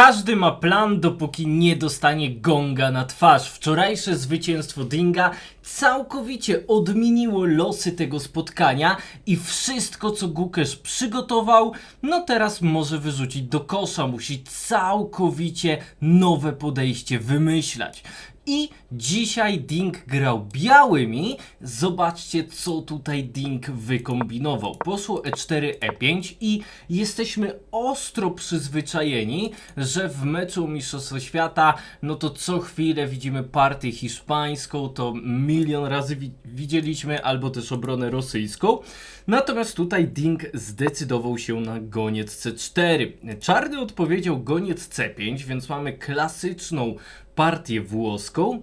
Każdy ma plan, dopóki nie dostanie gonga na twarz. Wczorajsze zwycięstwo Dinga całkowicie odmieniło losy tego spotkania i wszystko, co Gukesz przygotował, no teraz może wyrzucić do kosza. Musi całkowicie nowe podejście wymyślać. I dzisiaj Ding grał białymi. Zobaczcie, co tutaj Ding wykombinował. Poszło E E4, E5 i jesteśmy ostro przyzwyczajeni, że w meczu Mistrzostwa Świata, no to co chwilę widzimy partię hiszpańską, to milion razy wi- widzieliśmy, albo też obronę rosyjską. Natomiast tutaj Ding zdecydował się na goniec C4. Czarny odpowiedział goniec C5, więc mamy klasyczną partię włoską,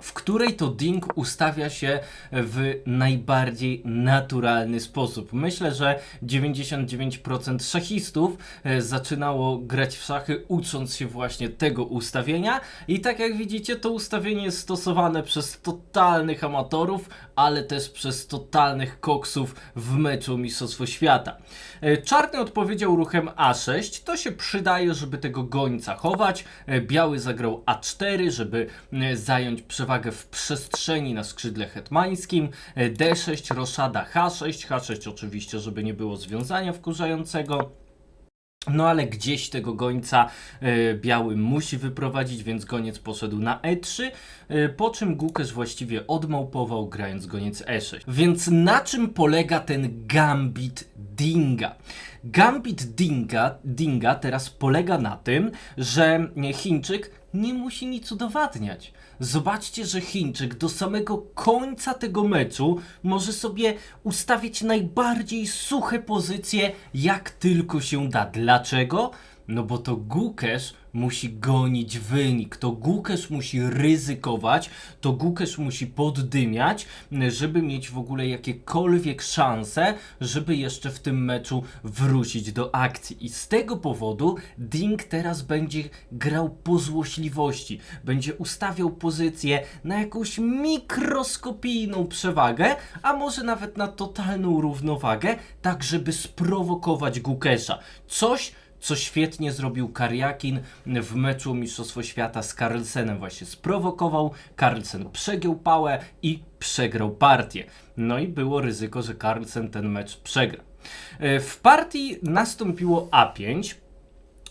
w której to Ding ustawia się w najbardziej naturalny sposób. Myślę, że 99% szachistów e, zaczynało grać w szachy ucząc się właśnie tego ustawienia i tak jak widzicie to ustawienie jest stosowane przez totalnych amatorów, ale też przez totalnych koksów w meczu Mistrzostwo Świata. E, Czarny odpowiedział ruchem A6, to się przydaje, żeby tego gońca chować. E, Biały zagrał A4, żeby zająć przewagę w przestrzeni na skrzydle hetmańskim. E, D6, roszada H6, H6 oczywiście, żeby nie było związania wkurzającego. No ale gdzieś tego gońca e, biały musi wyprowadzić, więc goniec poszedł na E3, e, po czym Gukesz właściwie odmałpował grając goniec E6. Więc na czym polega ten gambit Dinga? Gambit Dinga, Dinga teraz polega na tym, że Chińczyk nie musi nic udowadniać. Zobaczcie, że Chińczyk do samego końca tego meczu może sobie ustawić najbardziej suche pozycje, jak tylko się da. Dlaczego? No bo to Gukesz musi gonić wynik, to Gukesz musi ryzykować, to Gukesz musi poddymiać, żeby mieć w ogóle jakiekolwiek szanse, żeby jeszcze w tym meczu wrócić do akcji. I z tego powodu Ding teraz będzie grał po złośliwości, będzie ustawiał pozycję na jakąś mikroskopijną przewagę, a może nawet na totalną równowagę, tak żeby sprowokować Gukesza. Coś, co świetnie zrobił Karjakin w meczu Mistrzostwo Świata z Carlsenem. Właśnie sprowokował, Carlsen przegiął pałę i przegrał partię. No i było ryzyko, że Carlsen ten mecz przegra. E, W partii nastąpiło A5.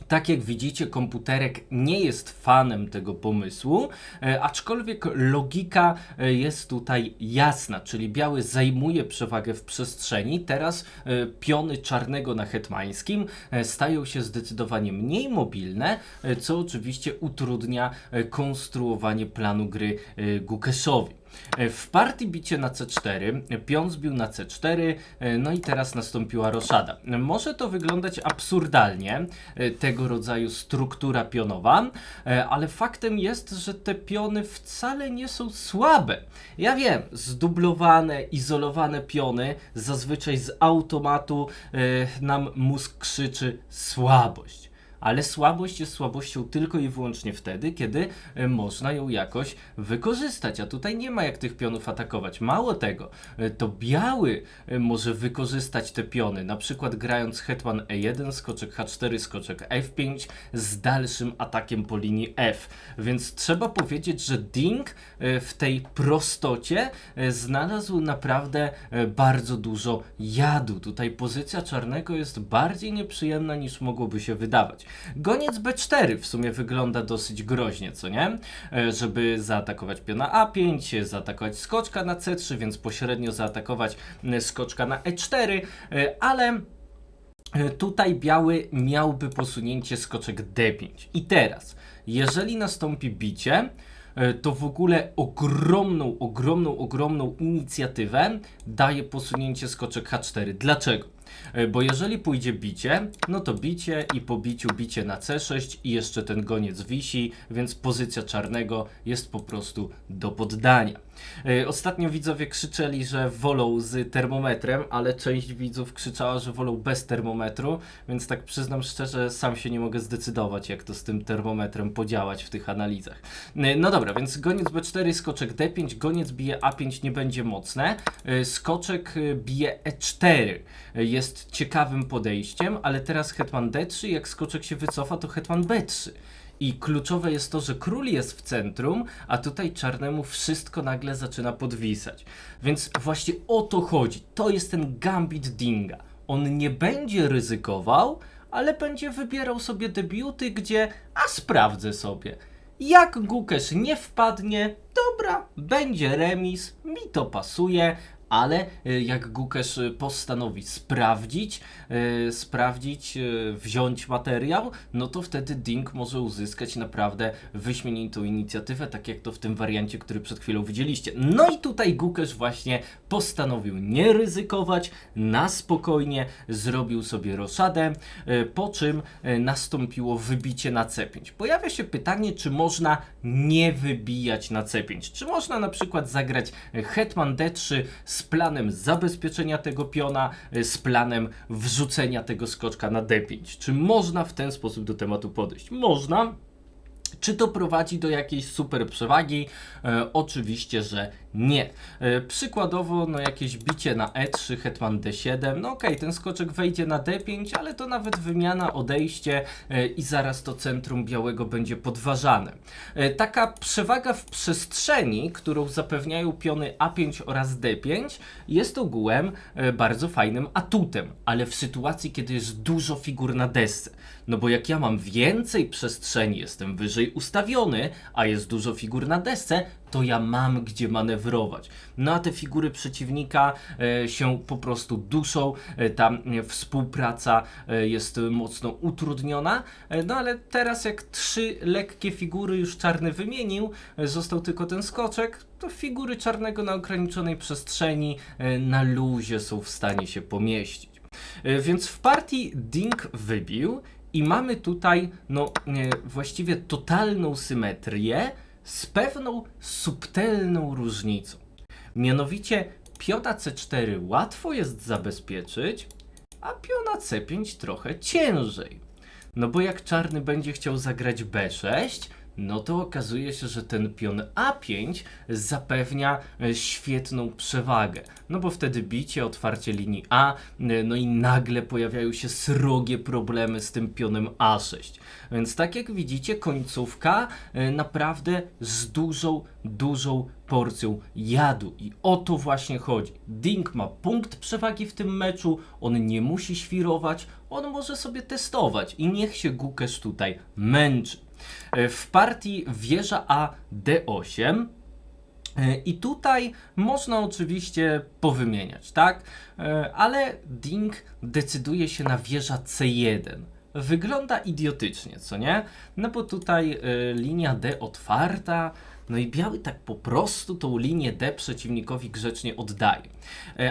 Tak jak widzicie, komputerek nie jest fanem tego pomysłu, e, aczkolwiek logika e, jest tutaj jasna, czyli biały zajmuje przewagę w przestrzeni. Teraz e, piony czarnego na hetmańskim stają się zdecydowanie mniej mobilne, co oczywiście utrudnia konstruowanie planu gry Gukeszowi. E, W partii bicie na C4, e, pion zbił na C4, e, no i teraz nastąpiła roszada. Może to wyglądać absurdalnie, e, tego rodzaju struktura pionowa, ale faktem jest, że te piony wcale nie są słabe. Ja wiem, zdublowane, izolowane piony, zazwyczaj z automatu nam mózg krzyczy słabość. Ale słabość jest słabością tylko i wyłącznie wtedy, kiedy e, można ją jakoś wykorzystać. A tutaj nie ma jak tych pionów atakować. Mało tego, e, to biały e, może wykorzystać te piony, na przykład grając hetman E1, skoczek H4, skoczek F5 z dalszym atakiem po linii F. Więc trzeba powiedzieć, że Ding w tej prostocie znalazł naprawdę bardzo dużo jadu. Tutaj pozycja czarnego jest bardziej nieprzyjemna niż mogłoby się wydawać. Goniec B4 w sumie wygląda dosyć groźnie, co nie? E, Żeby zaatakować piona A5, zaatakować skoczka na C3, więc pośrednio zaatakować skoczka na E4, e, ale E, Tutaj biały miałby posunięcie skoczek D5. I teraz, jeżeli nastąpi bicie, to w ogóle ogromną, ogromną, ogromną inicjatywę daje posunięcie skoczek H4. Dlaczego? E, Bo jeżeli pójdzie bicie, no to bicie i po biciu bicie na C6 i jeszcze ten goniec wisi, więc pozycja czarnego jest po prostu do poddania. E, Ostatnio widzowie krzyczeli, że wolą z termometrem, ale część widzów krzyczała, że wolą bez termometru, więc tak przyznam szczerze, sam się nie mogę zdecydować, jak to z tym termometrem podziałać w tych analizach. E, No dobra, więc goniec B4, skoczek D5, goniec bije A5 nie będzie mocne, e, skoczek bije E4 e, jest ciekawym podejściem, ale teraz hetman D3, jak skoczek się wycofa, to hetman B3. I kluczowe jest to, że król jest w centrum, a tutaj czarnemu wszystko nagle zaczyna podwisać. Więc właśnie o to chodzi. To jest ten gambit Dinga. On nie będzie ryzykował, ale będzie wybierał sobie debiuty, gdzie a sprawdzę sobie. Jak Gukesz nie wpadnie, dobra, będzie remis, mi to pasuje, ale y, jak Gukesz y, postanowi sprawdzić, y, sprawdzić, wziąć materiał, no to wtedy Ding może uzyskać naprawdę wyśmienitą inicjatywę, tak jak to w tym wariancie, który przed chwilą widzieliście. No i tutaj Gukesz właśnie postanowił nie ryzykować, na spokojnie zrobił sobie roszadę, po czym nastąpiło wybicie na C5. Pojawia się pytanie, czy można nie wybijać na C5? Czy można na przykład zagrać hetman D3 z planem zabezpieczenia tego piona, y, z planem wrzucenia tego skoczka na D5? Czy można w ten sposób do tematu podejść? Można. Czy to prowadzi do jakiejś super przewagi? E, oczywiście, że nie. E, przykładowo, no jakieś bicie na E3, hetman D7, no okej, ten skoczek wejdzie na D5, ale to nawet wymiana, odejście e, i zaraz to centrum białego będzie podważane. E, taka przewaga w przestrzeni, którą zapewniają piony A5 oraz D5, jest ogółem bardzo fajnym atutem, ale w sytuacji, kiedy jest dużo figur na desce. No bo jak ja mam więcej przestrzeni, jestem wyżej ustawiony, a jest dużo figur na desce, to ja mam gdzie manewrować. No a te figury przeciwnika e, się po prostu duszą, e, ta e, współpraca jest mocno utrudniona. No ale teraz jak trzy lekkie figury już czarny wymienił, został tylko ten skoczek, to figury czarnego na ograniczonej przestrzeni na luzie są w stanie się pomieścić. Więc w partii Ding wybił i mamy tutaj no, właściwie totalną symetrię z pewną subtelną różnicą. Mianowicie piona C4 łatwo jest zabezpieczyć, a piona C5 trochę ciężej. No bo jak czarny będzie chciał zagrać B6, no to okazuje się, że ten pion A5 zapewnia e, świetną przewagę. No bo wtedy bicie, otwarcie linii A, e, no i nagle pojawiają się srogie problemy z tym pionem A6. Więc tak jak widzicie, końcówka e, naprawdę z dużą, dużą porcją jadu. I o to właśnie chodzi. Ding ma punkt przewagi w tym meczu, on nie musi świrować, on może sobie testować i niech się Gukesz tutaj męczy. E, W partii wieża A D8 E, I tutaj można oczywiście powymieniać, tak? E, Ale Ding decyduje się na wieża C1. Wygląda idiotycznie, co nie? No bo tutaj linia D otwarta, no i biały tak po prostu tą linię D przeciwnikowi grzecznie oddaje.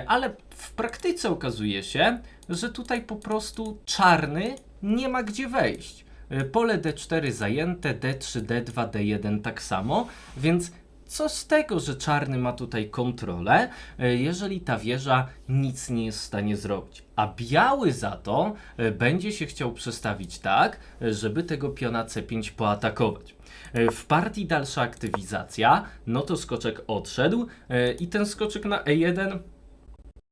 Ale w praktyce okazuje się, że tutaj po prostu czarny nie ma gdzie wejść. E, Pole D4 zajęte, D3, D2, D1 tak samo, więc co z tego, że czarny ma tutaj kontrolę, e, jeżeli ta wieża nic nie jest w stanie zrobić. A biały za to e, będzie się chciał przestawić tak, żeby tego piona C5 poatakować. W partii dalsza aktywizacja, no to skoczek odszedł i ten skoczek na E1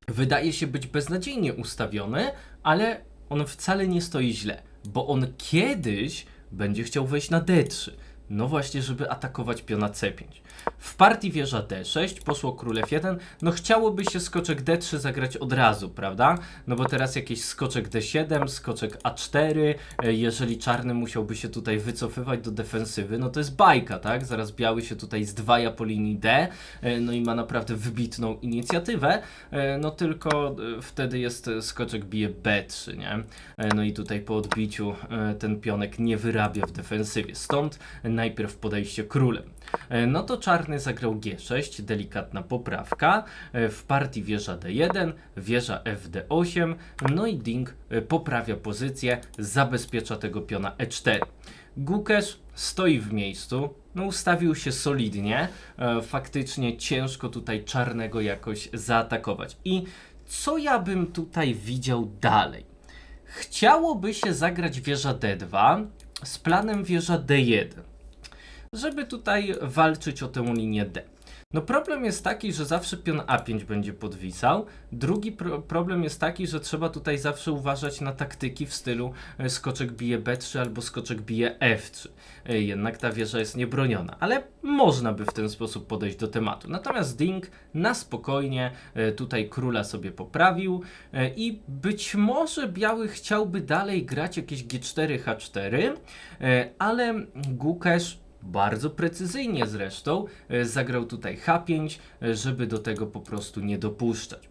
wydaje się być beznadziejnie ustawiony, ale on wcale nie stoi źle, bo on kiedyś będzie chciał wejść na D3. No właśnie, żeby atakować piona C5. W partii wieża D6 poszło król F1. No chciałoby się skoczek D3 zagrać od razu, prawda? No bo teraz jakiś skoczek D7, skoczek A4. e, Jeżeli czarny musiałby się tutaj wycofywać do defensywy, no to jest bajka, tak? Zaraz biały się tutaj zdwaja po linii D, e, no i ma naprawdę wybitną inicjatywę. E, No tylko wtedy jest skoczek bije B3, nie? No i tutaj po odbiciu ten pionek nie wyrabia w defensywie. Stąd najpierw podejście królem. E, No to czarny zagrał G6, delikatna poprawka. E, W partii wieża D1, wieża FD8, no i Ding e, poprawia pozycję, zabezpiecza tego piona E4. Gukesz stoi w miejscu, no ustawił się solidnie, faktycznie ciężko tutaj czarnego jakoś zaatakować. I co ja bym tutaj widział dalej? Chciałoby się zagrać wieża D2 z planem wieża D1 żeby tutaj walczyć o tę linię D. No problem jest taki, że zawsze pion A5 będzie podwisał. Drugi pro problem jest taki, że trzeba tutaj zawsze uważać na taktyki w stylu e, skoczek bije B3 albo skoczek bije F3. E, Jednak ta wieża jest niebroniona, ale można by w ten sposób podejść do tematu. Natomiast Ding na spokojnie e, tutaj króla sobie poprawił i być może biały chciałby dalej grać jakieś G4, H4, e, ale Gukesz bardzo precyzyjnie zresztą e, zagrał tutaj H5, e, żeby do tego po prostu nie dopuszczać.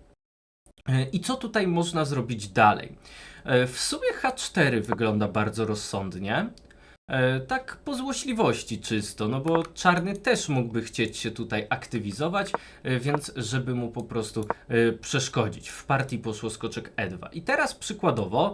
E, I co tutaj można zrobić dalej? W sumie H4 wygląda bardzo rozsądnie. E, Tak po złośliwości czysto, no bo czarny też mógłby chcieć się tutaj aktywizować, e, więc żeby mu po prostu e, przeszkodzić. W partii poszło skoczek E2. I teraz przykładowo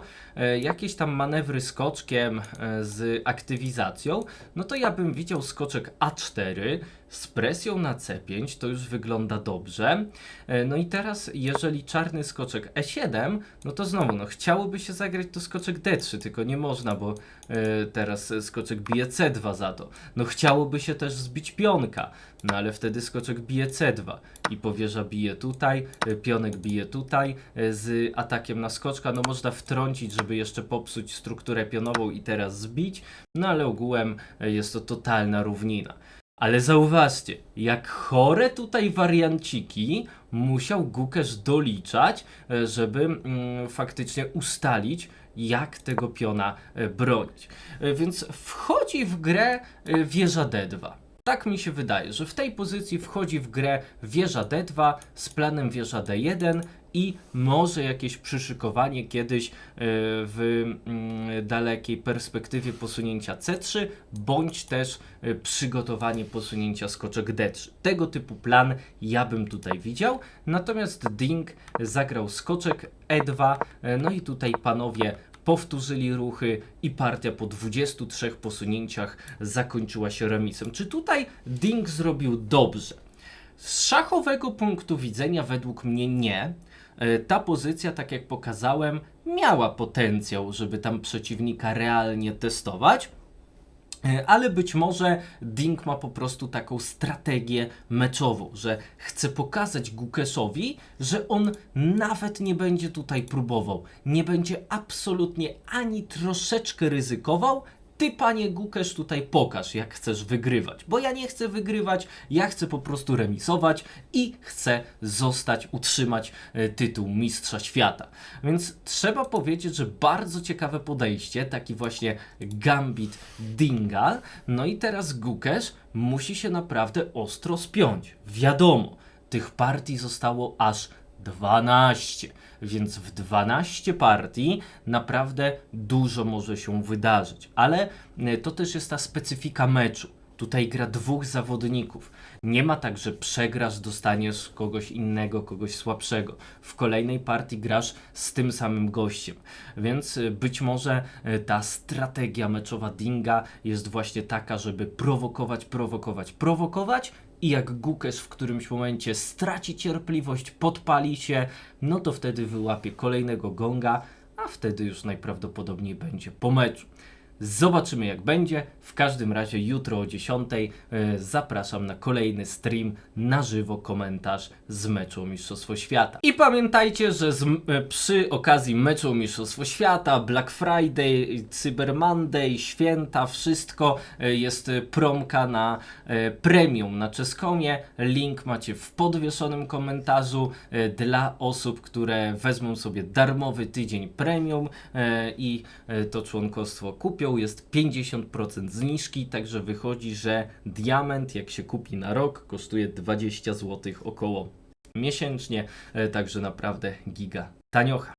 jakieś tam manewry skoczkiem z aktywizacją, no to ja bym widział skoczek A4 z presją na C5, to już wygląda dobrze. E, No i teraz, jeżeli czarny skoczek E7, no to znowu, no chciałoby się zagrać to skoczek D3, tylko nie można, bo e, teraz skoczek bije C2 za to. No chciałoby się też zbić pionka, no ale wtedy skoczek bije C2 i powierza bije tutaj, e, pionek bije tutaj z atakiem na skoczka, no można wtrącić, żeby jeszcze popsuć strukturę pionową i teraz zbić, no ale ogółem jest to totalna równina. Ale zauważcie, jak chore tutaj warianciki musiał Gukesz doliczać, e, żeby mm, faktycznie ustalić, jak tego piona e, bronić. E, Więc wchodzi w grę wieża D2. Tak mi się wydaje, że w tej pozycji wchodzi w grę wieża D2 z planem wieża D1 i może jakieś przyszykowanie kiedyś e, w mm, dalekiej perspektywie posunięcia C3, bądź też e, przygotowanie posunięcia skoczek D3. Tego typu plan ja bym tutaj widział. Natomiast Ding zagrał skoczek E2, e, no i tutaj panowie powtórzyli ruchy i partia po 23 posunięciach zakończyła się remisem. Czy tutaj Ding zrobił dobrze? Z szachowego punktu widzenia według mnie nie. E, Ta pozycja, tak jak pokazałem, miała potencjał, żeby tam przeciwnika realnie testować. E, Ale być może Ding ma po prostu taką strategię meczową, że chce pokazać Gukeszowi, że on nawet nie będzie tutaj próbował, nie będzie absolutnie ani troszeczkę ryzykował. Ty, panie Gukesz, tutaj pokaż, jak chcesz wygrywać. Bo ja nie chcę wygrywać, ja chcę po prostu remisować i chcę zostać, utrzymać e, tytuł Mistrza Świata. Więc trzeba powiedzieć, że bardzo ciekawe podejście, taki właśnie gambit Dinga. No i teraz Gukesz musi się naprawdę ostro spiąć. Wiadomo, tych partii zostało aż 12, więc w 12 partii naprawdę dużo może się wydarzyć, ale e, to też jest ta specyfika meczu. Tutaj gra dwóch zawodników. Nie ma tak, że przegrasz, dostaniesz kogoś innego, kogoś słabszego. W kolejnej partii grasz z tym samym gościem. Więc y, być może y, ta strategia meczowa Dinga jest właśnie taka, żeby prowokować, prowokować, prowokować i jak Gukesz w którymś momencie straci cierpliwość, podpali się, no to wtedy wyłapie kolejnego gonga, a wtedy już najprawdopodobniej będzie po meczu. Zobaczymy jak będzie. W każdym razie jutro o 10 e, zapraszam na kolejny stream na żywo komentarz z meczu Mistrzostwo Świata. I pamiętajcie, że z, e, przy okazji meczu Mistrzostwo Świata, Black Friday, Cyber Monday, święta, wszystko e, jest promka na premium na Czeskomie. Link macie w podwieszonym komentarzu dla osób, które wezmą sobie darmowy tydzień premium i to członkostwo kupią. Jest 50% zniżki, także wychodzi, że diament jak się kupi na rok kosztuje 20 zł około miesięcznie, e, także naprawdę giga taniocha.